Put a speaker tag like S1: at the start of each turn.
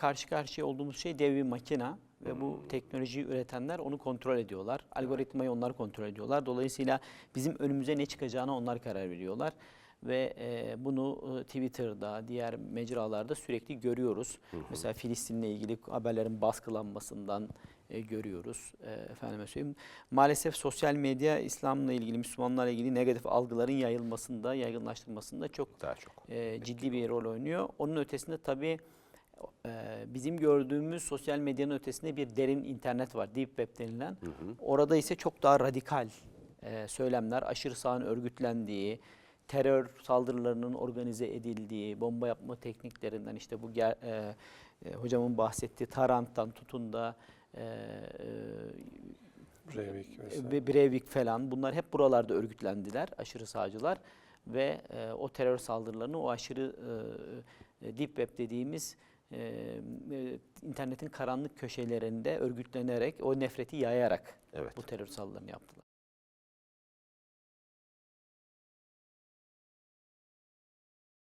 S1: karşı karşıya olduğumuz şey dev bir makina ve bu teknolojiyi üretenler onu kontrol ediyorlar. Algoritmayı onlar kontrol ediyorlar. Dolayısıyla bizim önümüze ne çıkacağına onlar karar veriyorlar ve e, bunu e, Twitter'da, diğer mecralarda sürekli görüyoruz. Mesela Filistin'le ilgili haberlerin baskılanmasından e, görüyoruz. E, efendime söyleyeyim. Maalesef sosyal medya İslam'la ilgili, Müslümanlarla ilgili negatif algıların yayılmasında, yaygınlaştırmasında çok
S2: Daha çok.
S1: e, ciddi bir rol oynuyor. Onun ötesinde tabii e, bizim gördüğümüz sosyal medyanın ötesinde bir derin internet var, deep web denilen. Orada ise çok daha radikal e, söylemler, aşırı sağın örgütlendiği, terör saldırılarının organize edildiği, bomba yapma tekniklerinden işte bu e, e, hocamın bahsettiği Tarant'tan tutun da e,
S3: Breivik
S1: e,
S3: vesaire.
S1: ve Breivik falan bunlar hep buralarda örgütlendiler aşırı sağcılar ve e, o terör saldırılarını o aşırı e, e, deep web dediğimiz e, internetin karanlık köşelerinde örgütlenerek o nefreti yayarak
S2: Evet.
S1: bu terör saldırılarını yaptılar.